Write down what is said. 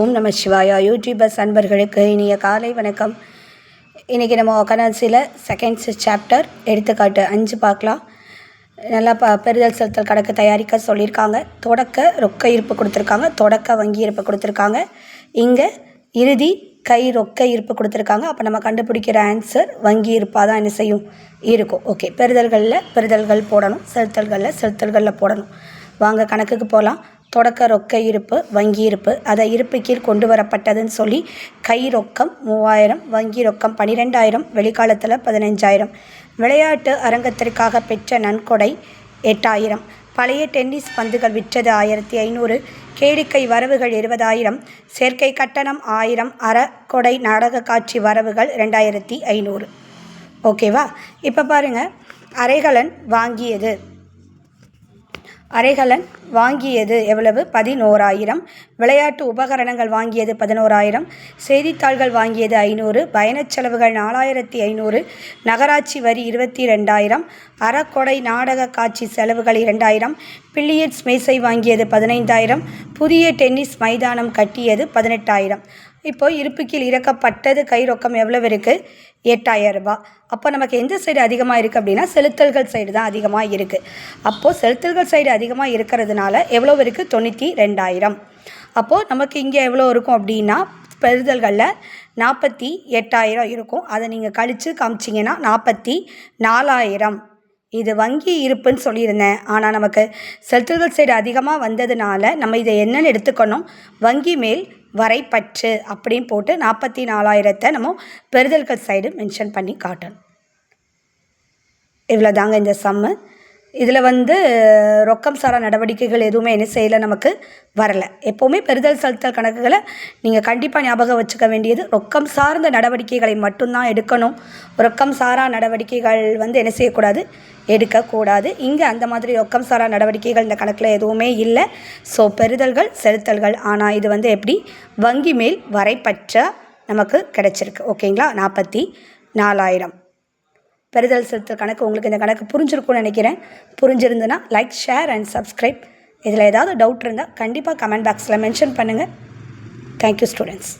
ஓம் நம சிவாயா. யூடியூபர்ஸ் அன்பர்களுக்கு இனிய காலை வணக்கம். இன்றைக்கி நம்ம கனசியில் செகண்ட்ஸ் சாப்டர் எடுத்துக்காட்டு அஞ்சு பார்க்கலாம். நல்லா ப பெறுதல் செலுத்தல் கணக்கு தயாரிக்க சொல்லியிருக்காங்க. தொடக்க ரொக்க இருப்பு கொடுத்துருக்காங்க. தொடக்க வங்கி இருப்பு கொடுத்துருக்காங்க. இங்கே இறுதி கை ரொக்க இருப்பு கொடுத்துருக்காங்க. அப்போ நம்ம கண்டுபிடிக்கிற ஆன்சர் வங்கி இருப்பாக தான் என்ன செய்யும்? இருக்கும். ஓகே பெறுதல்களில் பெறுதல்கள் போடணும். செலுத்தல்களில் செலுத்தல்களில் போடணும். வாங்க கணக்குக்கு போகலாம் தொடக்க ரொக்க இருப்பு வங்கி இருப்பு. அதை இருப்பு கீழ் கொண்டு வரப்பட்டதுன்னு சொல்லி கை ரொக்கம் மூவாயிரம் வங்கி ரொக்கம் பன்னிரெண்டாயிரம் வெளிக்காலத்தில் பதினஞ்சாயிரம். விளையாட்டு அரங்கத்திற்காக பெற்ற நன்கொடை எட்டாயிரம். பழைய டென்னிஸ் பந்துகள் விற்றது ஆயிரத்தி ஐநூறு. கேளிக்கை வரவுகள் இருபதாயிரம். சேர்க்கை கட்டணம் ஆயிரம். அறக்கொடை நாடக காட்சி வரவுகள் ரெண்டாயிரத்தி ஐநூறு. ஓகேவா? இப்போ பாருங்கள் அரைகலன் வாங்கியது. அரைகலன் வாங்கியது எவ்வளவு? பதினோராயிரம். விளையாட்டு உபகரணங்கள் வாங்கியது பதினோராயிரம். செய்தித்தாள்கள் வாங்கியது ஐநூறு. பயணச் செலவுகள் நாலாயிரத்தி ஐநூறு. நகராட்சி வரி இருபத்தி ரெண்டாயிரம். அறக்கொடை நாடக காட்சி செலவுகள் இரண்டாயிரம். பில்லியட்ஸ் மேசை வாங்கியது பதினைந்தாயிரம் புதிய டென்னிஸ் மைதானம் கட்டியது பதினெட்டாயிரம். இப்போது இருப்புக்கில் இறக்கப்பட்டது கை ரொக்கம் எவ்வளவு இருக்குது எட்டாயிரம் ரூபாய். அப்போ நமக்கு எந்த சைடு அதிகமாக இருக்குது அப்படின்னா செலுத்தல்கள் சைடு தான் அதிகமாக இருக்குது அப்போது செலுத்தல்கள் சைடு அதிகமாக இருக்கிறதுனால எவ்வளோ இருக்குது தொண்ணூற்றி ரெண்டாயிரம். அப்போது நமக்கு இங்கே எவ்வளோ இருக்கும் அப்படின்னா பெறுதல்களில் நாற்பத்தி எட்டாயிரம் இருக்கும். அதை நீங்கள் கழித்து காமிச்சிங்கன்னா நாற்பத்தி நாலாயிரம். இது வங்கி இருப்புன்னு சொல்லியிருந்தேன். ஆனால் நமக்கு செலுத்துதல் சைடு அதிகமாக வந்ததுனால நம்ம இதை என்னென்னு எடுத்துக்கணும். வங்கி மேல் வரைப்பற்று அப்படின்னு போட்டு நாற்பத்தி நாலாயிரத்தை நம்ம பெறுதல்கள் சைடு மென்ஷன் பண்ணி காட்டணும். இவ்வளோதாங்க இந்த சம்மு இதில் வந்து ரொக்கம் சாரா நடவடிக்கைகள் எதுவுமே என்ன செய்யலை நமக்கு வரலை. எப்போவுமே பெறுதல் செலுத்தல் கணக்குகளை நீங்கள் கண்டிப்பாக ஞாபகம் வச்சுக்க வேண்டியது ரொக்கம் சார்ந்த நடவடிக்கைகளை மட்டும்தான் எடுக்கணும். ரொக்கம் சாரா நடவடிக்கைகள் வந்து என்ன செய்யக்கூடாது? எடுக்கக்கூடாது. இங்கே அந்த மாதிரி ரொக்கம் சாரா நடவடிக்கைகள் இந்த கணக்கில் எதுவுமே இல்லை. ஸோ பெறுதல்கள் செலுத்தல்கள். ஆனால் இது வந்து எப்படி? வங்கி மேல் வரைப்பற்ற நமக்கு கிடைச்சிருக்கு. ஓகேங்களா? நாற்பத்தி நாலாயிரம். பெறுதல் செலுத்தல் கணக்கு உங்களுக்கு இந்த கணக்கு புரிஞ்சிருக்கும்னு நினைக்கிறேன். புரிஞ்சிருந்துன்னா லைக் ஷேர் அண்ட் சப்ஸ்கிரைப் இதில் ஏதாவது டவுட் இருந்தால் கண்டிப்பாக கமெண்ட் பாக்ஸில் மென்ஷன் பண்ணுங்கள் தேங்க்யூ ஸ்டூடெண்ட்ஸ்